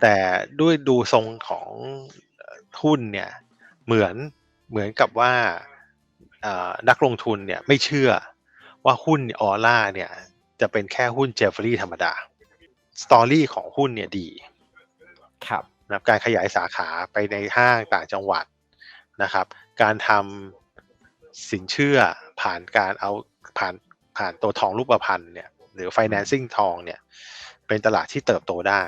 แต่ด้วยดูทรงของหุ้นเนี่ยเหมือนเหมือนกับว่านักลงทุนเนี่ยไม่เชื่อว่าหุ้นออร่าเนี่ยจะเป็นแค่หุ้นเจฟฟรีธรรมดาสตอรี่ของหุ้นเนี่ยดี ครับนะการขยายสาขาไปในห้างต่างจังหวัดนะครับ การทำสินเชื่อผ่านการเอาผ่านผ่านตัวทองรูปพรรณเนี่ยหรือ financing ทองเนี่ยเป็นตลาดที่เติบโตได้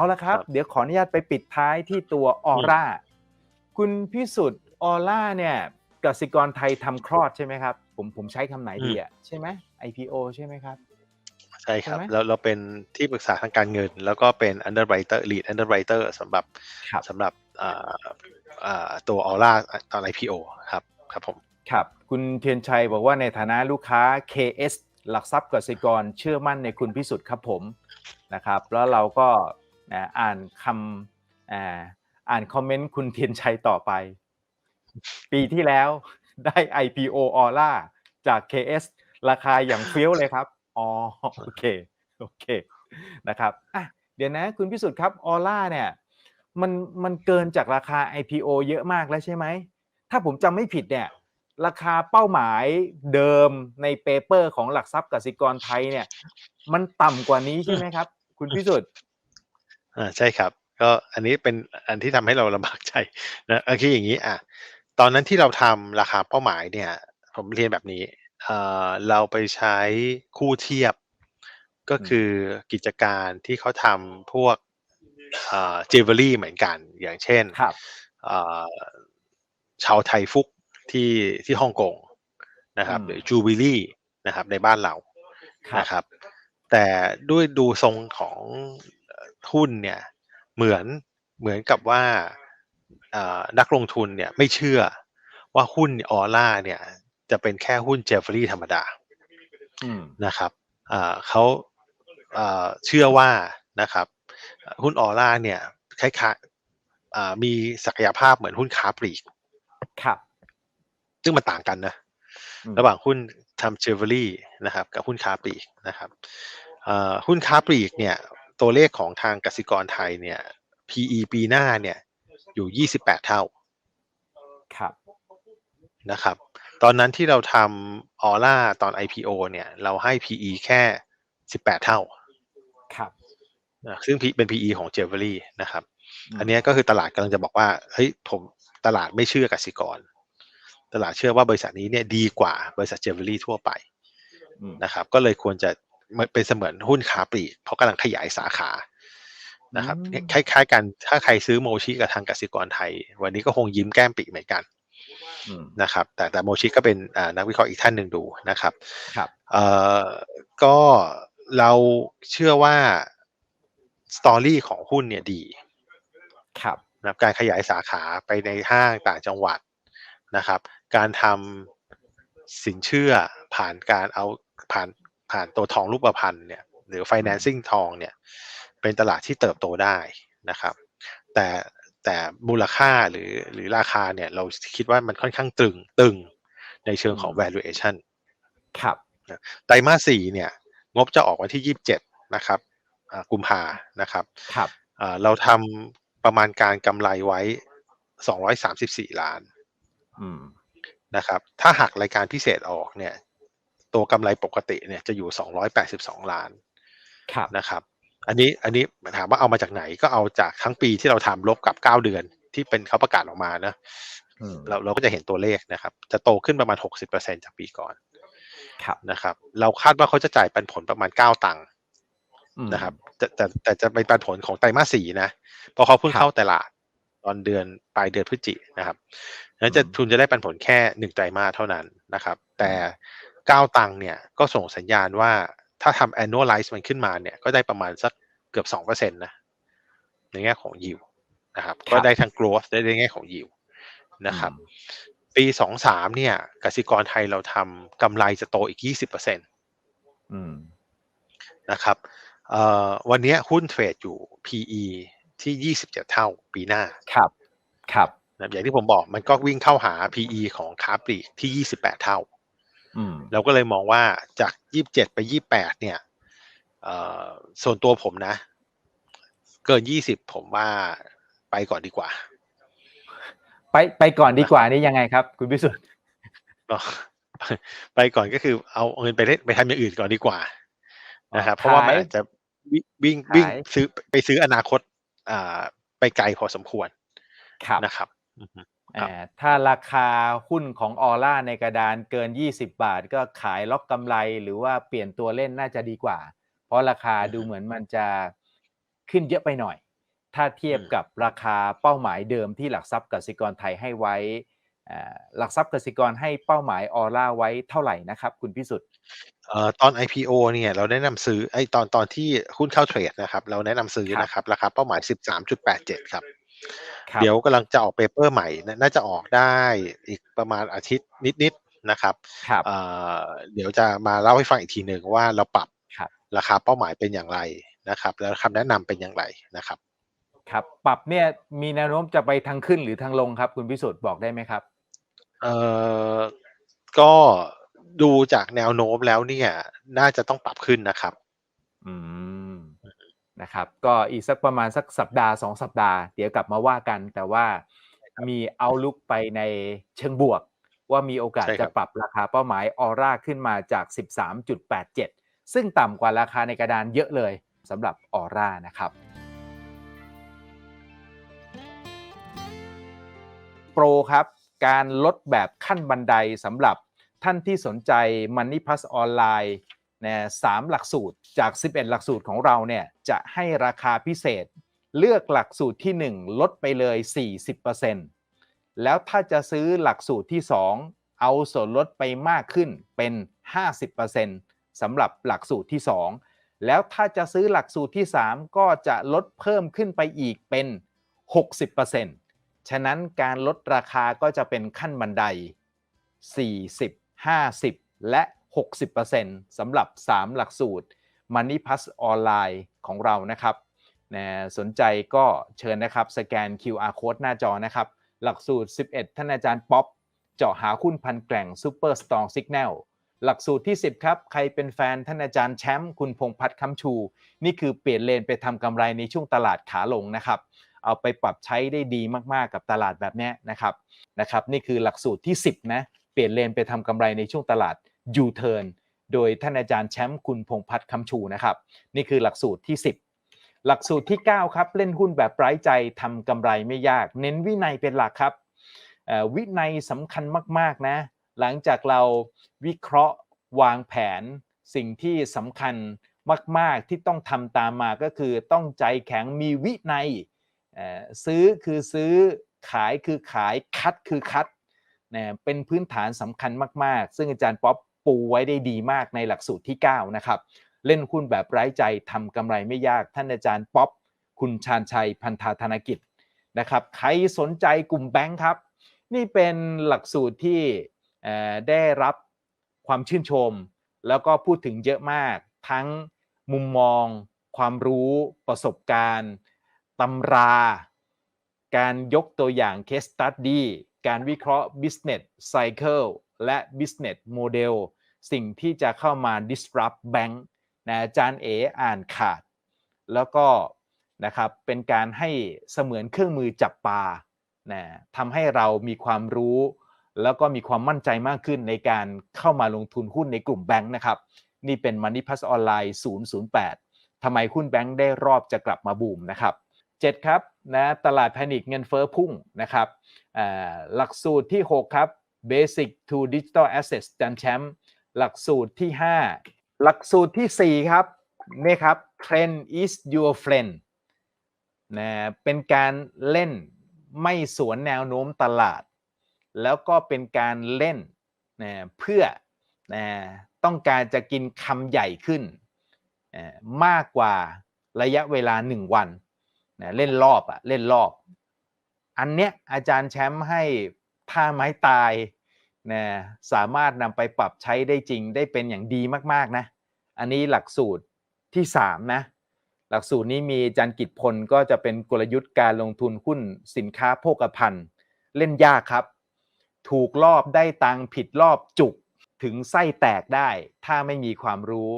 เอาละครับ เดี๋ยวขออนุญาตไปปิดท้ายที่ตัวออร่า คุณพิสุทธิ์ออร่าเนี่ยกสิกรไทยทำคลอดใช่ไหมครับ ผมผมใช้คำไหนดีอะใช่ไหม IPO ใช่ไหมครับ ใช่ครับ แล้วเราเป็นที่ปรึกษาทางการเงิน แล้วก็เป็น underwriter lead underwriter สำหรับสำหรับตัวออร่าตอน IPO ครับครับผมครับ คุณเทียนชัยบอกว่าในฐานะลูกค้า KS หลักทรัพย์กสิกรเชื่อมั่นในคุณพิสุทธิ์ครับผมนะครับ แล้วเราก็ อ่านคำอ่านคอมเมนต์คุณเทียนชัยต่อไป ปีที่แล้วได้ IPO ออร่าจาก KS ราคาอย่างเฟี้ยวเลยครับอ๋อโอเคโอเคนะครับอะเดี๋ยวนะคุณพิสุทธิ์ครับออร่าเนี่ยมันมันเกินจากราคา IPO เยอะมากแล้วใช่ไหม ถ้าผมจำไม่ผิดเนี่ยราคาเป้าหมายเดิมในเปเปอร์ของหลักทรัพย์กสิกรไทยเนี่ย มันต่ำกว่านี้ใช่ไหมครับ คุณพิสุทธิ์ อ่าใช่ครับ ก็อันนี้เป็นอันที่ทำให้เราลำบากใจนะโอเคอย่างนี้อะตอนนั้นที่เราทำราคาเป้าหมายเนี่ย ผมเรียนแบบนี้เราไปใช้คู่เทียบ ก็คือกิจการที่เขาทำพวกเจเวลรี่เหมือนกัน อย่างเช่นชาวไทยฟุกที่ที่ฮ่องกงนะครับหรือจูบิลี่นะครับในบ้านเรานะครับ แต่ด้วยดูทรงของ หุ้นเนี่ยเหมือนเหมือนกับว่านักลงทุนเนี่ยไม่เชื่อว่าหุ้นออร่าเนี่ยจะเป็นแค่หุ้นเจฟฟรีธรรมดานะครับเขาเชื่อว่านะครับ หุ้นออร่าเนี่ยคล้ายๆมีศักยภาพเหมือนหุ้นค้าปลีก ครับ ซึ่งมันต่างกันนะ ระหว่างหุ้นทำเจฟเวอรี่นะครับ กับหุ้นค้าปลีกนะครับหุ้นค้าปลีกเนี่ย ตัวเลขของทางกสิกรไทยเนี่ย PE ปีหน้าเนี่ยอยู่ 28 เท่า ครับนะครับ ตอนนั้นที่เราทำออร่าตอน IPO เนี่ย เราให้ PE แค่ 18 เท่า ครับซึ่งเป็น PE ของเจเวอรี่นะครับ อันนี้ก็คือตลาดกำลังจะบอกว่า เฮ้ยผมตลาดไม่เชื่อกสิกร ตลาดเชื่อว่าบริษัทนี้เนี่ยดีกว่าบริษัทเจเวอรี่ทั่วไปนะครับ ก็เลยควรจะ เป็นเสมือนหุ้นค้าปลีกเพราะกำลังขยายสาขานะครับคล้าย ๆ กันถ้าใครซื้อโมชิกับทางกสิกรไทย วันนี้ก็คงยิ้มแก้มปีเหมือนกันนะครับ แต่แต่โมชิก็เป็นนักวิเคราะห์อีกท่านหนึ่งดูนะครับ ครับเอ่อก็เราเชื่อว่าสตอรี่ของหุ้นเนี่ยดี ครับนะการขยายสาขาไปในห้างต่างจังหวัดนะครับ การทำสินเชื่อผ่านการเอาผ่าน ผ่านตัวทองรูปพรรณเนี่ยหรือ financing ทองเนี่ยเป็นตลาดที่เติบโตได้นะครับ แต่แต่มูลค่าหรือหรือราคาเนี่ยเราคิดว่ามันค่อนข้างตึงตึงในเชิงของ valuation ครับไตรมาสสี่เนี่ยงบจะออกวันที่ยี่สิบเจ็ดนะครับกุมภานะครับครับเราทำประมาณการกำไรไว้สองร้อยสามสิบสี่ล้านนะครับ ถ้าหักรายการพิเศษออกเนี่ย ตัวกำไรปกติเนี่ยจะอยู่สองร้อยแปดสิบสองล้านนะครับอันนี้อันนี้ถามว่าเอามาจากไหนก็เอาจากทั้งปีที่เราทำลบกับเก้าเดือนที่เป็นเขาประกาศออกมานะเราเราก็จะเห็นตัวเลขนะครับ จะโตขึ้นประมาณหกสิบเปอร์เซ็นจากปีก่อนครับนะครับ เราคาดว่าเขาจะจ่ายปันผลประมาณเก้าตังค์นะครับแต่แต่แต่จะเป็นปันผลของไตรมาสสี่นะเพราะเขาเพิ่งเข้าตลาดตอนเดือนปลายเดือนพฤศจินะครับนั้นจะทุนจะได้ปันผลแค่หนึ่งไตรมาสเท่านั้นนะครับ แต่ เก้าตังค์เนี่ยก็ส่งสัญญาณว่าถ้าทำ annualize มันขึ้นมาเนี่ยก็ได้ประมาณสักเกือบสองเปอร์เซ็นตนะในแง่ของยิวนะครับก็ได้ทั้ง growth ได้ในแง่ของยิวนะครับปีสองสามเนี่ยกสิกรไทยเราทำกำไรจะโตอีกยี่สิบเปอร์เซ็นต์นะครับวันนี้หุ้นเทรดอยู่ PE ที่ยี่สิบเจ็ดเท่าปีหน้าครับครับนะอย่างที่ผมบอกมันก็วิ่งเข้าหา PE ของค้าปลีกที่28เท่าอืม เราก็เลยมองว่าจาก27ไป28เนี่ยเอ่อส่วนตัวผมนะ เกิน20ผมว่าไปก่อนดีกว่า ไปไปก่อนดีกว่านี่ยังไงครับ คุณพิสุทธิ์ก็ไปก่อนก็คือเอาเงินไปเล่นไปทำอย่างอื่นก่อนดีกว่านะครับเพราะว่ามันอาจจะวิ่งวิ่งวิ่งขายซื้อไปซื้ออนาคต อ่า ไปไกลพอสมควรครับนะครับอือฮึครับอ่า ถ้าราคาหุ้นของออร่าในกระดานเกิน 20 บาท ก็ขายล็อกกำไรหรือว่าเปลี่ยนตัวเล่นน่าจะดีกว่า เพราะราคาดูเหมือนมันจะขึ้นเยอะไปหน่อย ถ้าเทียบกับราคาเป้าหมายเดิมที่หลักทรัพย์กสิกรไทยให้ไว้อ่าหลักทรัพย์กสิกรให้เป้าหมายออร่าไว้เท่าไหร่นะครับคุณพิสุทธิ์เอ่อตอน IPO เนี่ยเราแนะนำซื้อไอ้ตอนตอนที่หุ้นเข้าเทรดนะครับ เราแนะนำซื้อครับนะครับ ราคาเป้าหมาย 13.87 ครับครับ เดี๋ยวกำลังจะออกเปเปอร์ใหม่นะน่าจะออกได้อีกประมาณอาทิตย์นิดๆนะครับครับเอ่อเดี๋ยวจะมาเล่าให้ฟังอีกทีหนึ่งว่าเราปรับครับราคาเป้าหมายเป็นอย่างไรนะครับ แล้วคำแนะนำเป็นอย่างไรนะครับ ครับ ปรับเนี่ยมีแนวโน้มจะไปทางขึ้นหรือทางลงครับ คุณพิสุทธิ์บอกได้ไหมครับเอ่อก็ดูจากแนวโน้มแล้วเนี่ย น่าจะต้องปรับขึ้นนะครับ อืม นะครับก็อีกสักประมาณสักสัปดาห์สองสัปดาห์ เดี๋ยวกลับมาว่ากัน แต่ว่ามีเอาลุกไปในเชิงบวก ว่ามีโอกาสใช่ครัจะบปรับราคาเป้าหมายออร่าขึ้นมาจาก 13.87 ซึ่งต่ำกว่าราคาในกระดานเยอะเลยสำหรับออร่านะครับโปรครับ การลดแบบขั้นบันไดสำหรับท่านที่สนใจ Money Plus ออนไลน์เนี่ยสามหลักสูตรจาก 11 หลักสูตรของเราเนี่ยจะให้ราคาพิเศษ เลือกหลักสูตรที่ 1 ลดไปเลย 40%แล้วถ้าจะซื้อหลักสูตรที่ 2 เอาส่วนลดไปมากขึ้นเป็น 50%สำหรับหลักสูตรที่ 2 แล้วถ้าจะซื้อหลักสูตรที่ 3 ก็จะลดเพิ่มขึ้นไปอีกเป็น 60%ฉะนั้นการลดราคาก็จะเป็นขั้นบันได 40 50 และ 60%สำหรับ 3 หลักสูตร Money Plus ออนไลน์ของเรานะครับนะสนใจก็เชิญนะครับ สแกน QR Code หน้าจอนะครับ หลักสูตร 11 ท่านอาจารย์ป๊อป เจาะหาหุ้นพันแกร่ง Super Strong Signal หลักสูตรที่ 10 ครับ ใครเป็นแฟนท่านอาจารย์แชมป์คุณพงพัฒน์คำชู นี่คือเปลี่ยนเลนไปทำกำไรในช่วงตลาดขาลงนะครับเอาไปปรับใช้ได้ดีมากๆกับตลาดแบบนี้นะครับนะครับ นี่คือหลักสูตรที่ 10 นะ เปลี่ยนเลนไปทำกำไรในช่วงตลาด U-turn โดยท่านอาจารย์แชมป์คุณพงพัฒน์คำชูนะครับ นี่คือหลักสูตรที่ 10 หลักสูตรที่ 9 ครับ เล่นหุ้นแบบไร้ใจทำกำไรไม่ยาก เน้นวินัยเป็นหลักครับวินัยสำคัญมาก ๆ นะ หลังจากเราวิเคราะห์วางแผน สิ่งที่สำคัญมาก ๆ ที่ต้องทำตามมาก็คือต้องใจแข็งมีวินัยซื้อคือซื้อขายคือขายคัดคือคัดนะเป็นพื้นฐานสำคัญมาก ๆ ซึ่งอาจารย์ป๊อป ปูไว้ได้ดีมากในหลักสูตรที่ 9 นะครับ เล่นหุ้นแบบไร้ใจทำกำไรไม่ยากท่านอาจารย์ป๊อปคุณชาญชัยพันธาธนกิจนะครับใครสนใจกลุ่มแบงค์ครับ นี่เป็นหลักสูตรที่ได้รับความชื่นชม แล้วก็พูดถึงเยอะมากทั้งมุมมอง ความรู้ประสบการณ์ตำรา การยกตัวอย่าง case study การวิเคราะห์ business cycle และ business model สิ่งที่จะเข้ามา disrupt bank นะอาจารย์เออ่านขาด แล้วก็นะครับเป็นการให้เสมือนเครื่องมือจับปลานะทำให้เรามีความรู้ แล้วก็มีความมั่นใจมากขึ้นในการเข้ามาลงทุนหุ้นในกลุ่มแบงค์นะครับ นี่เป็น Money Plus ออนไลน์008ทำไมหุ้นแบงค์ได้รอบจะกลับมาบูมนะครับ 7 ครับนะตลาดแพนิคเงินเฟ้อพุ่งนะครับหลักสูตรที่ 6 ครับ Basic to Digital Assets จันแชมป์ หลักสูตรที่ 5 หลักสูตรที่ 4 ครับนี่ครับ Trend is your friend นะเป็นการเล่นไม่สวนแนวโน้มตลาด แล้วก็เป็นการเล่นนะเพื่อนะต้องการจะกินคำใหญ่ขึ้นเอ่อมากกว่าระยะเวลา 1 วันนะเล่นรอบอะเล่นรอบ อันเนี้ยอาจารย์แชมป์ให้ท่าไม้ตาย นะสามารถนำไปปรับใช้ได้จริงได้เป็นอย่างดีมากๆนะ อันนี้หลักสูตรที่ 3 นะ หลักสูตรนี้มีจารย์กิจพลก็จะเป็นกลยุทธ์การลงทุนหุ้นสินค้าโภคภัณฑ์ เล่นยากครับ ถูกรอบได้ตังผิดรอบจุกถึงไส้แตกได้ ถ้าไม่มีความรู้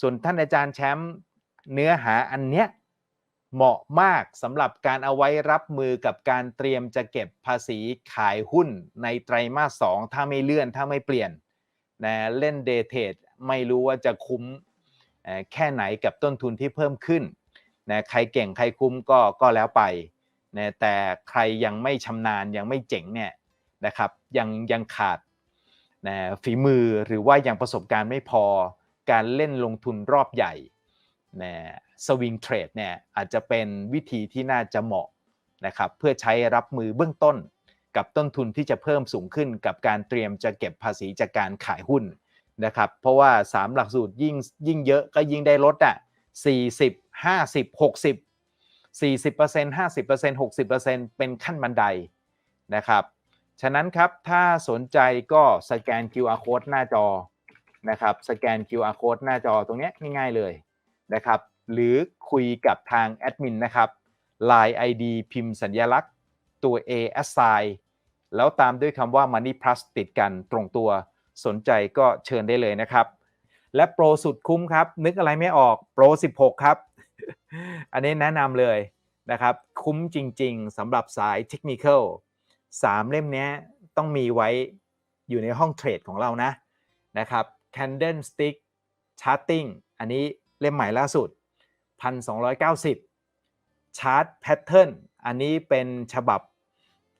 ส่วนท่านอาจารย์แชมป์เนื้อหาอันเนี้ย เหมาะมากสำหรับการเอาไว้รับมือกับการเตรียมจะเก็บภาษีขายหุ้นในไตรมาสสองถ้าไม่เลื่อนถ้าไม่เปลี่ยนนะเล่นเดเทดไม่รู้ว่าจะคุ้มแค่ไหนกับต้นทุนที่เพิ่มขึ้นนะใครเก่งใครคุ้มก็ก็แล้วไปนะแต่ใครยังไม่ชำนาญยังไม่เจ๋งเนี่ยนะครับยังยังขาดนะฝีมือหรือว่ายังประสบการณ์ไม่พอการเล่นลงทุนรอบใหญ่นะ สวิงเทรดเนี่ยอาจจะเป็นวิธีที่น่าจะเหมาะนะครับเพื่อใช้รับมือเบื้องต้น กับต้นทุนที่จะเพิ่มสูงขึ้น กับการเตรียมจะเก็บภาษีจากการขายหุ้นนะครับเพราะว่า 3 หลักสูตรยิ่งยิ่งเยอะก็ยิ่งได้ลดอะ40 50 60 40% 50% 60%เป็นขั้นบันไดนะครับฉะนั้นครับถ้าสนใจก็สแกน QR code หน้าจอนะครับสแกน QR code หน้าจอตรงเนี้ยง่ายๆเลยนะครับ หรือคุยกับทางแอดมินนะครับ Line ID พิมพ์สัญลักษณ์ตัว A assign แล้วตามด้วยคำว่า Money Plus ติดกันตรงตัวสนใจก็เชิญได้เลยนะครับ และโปรสุดคุ้มครับ นึกอะไรไม่ออกโปร 16 ครับ อันนี้แนะนำเลยนะครับ คุ้มจริงๆสำหรับสายเทคนิคอล3เล่มนี้ต้องมีไว้อยู่ในห้องเทรดของเรานะนะครับ Candlestick Charting อันนี้เล่มใหม่ล่าสุด 1,290 ชาร์ตแพทเทิร์นอันนี้เป็นฉบับ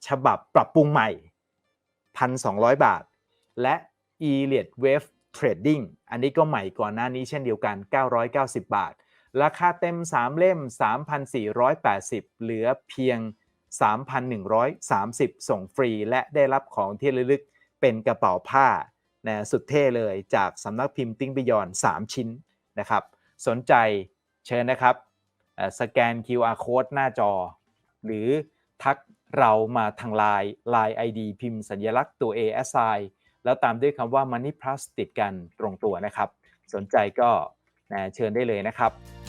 ฉบับปรับปรุงใหม่ 1,200 บาท และ e l i o t Wave Trading อันนี้ก็ใหม่ก่อนหน้านี้เช่นเดียวกัน 990 บาท ราคาเต็ม 3 เล่ม 3,480 เหลือเพียง 3,130 ส่งฟรี และได้รับของที่ระลึกเป็นกระเป๋าผ้านะสุดเท่เลยจากสำนักพิมพ์ติ้งบิยอน 3 ชิ้นนะครับ สนใจ เชิญนะครับสแกน QR code หน้าจอ หรือทักเรามาทางไลน์ Line ID พิมพ์สัญลักษณ์ตัว A s i แล้วตามด้วยคำว่า Money Plus ติดกันตรงตัวนะครับ สนใจก็เชิญได้เลยนะครับ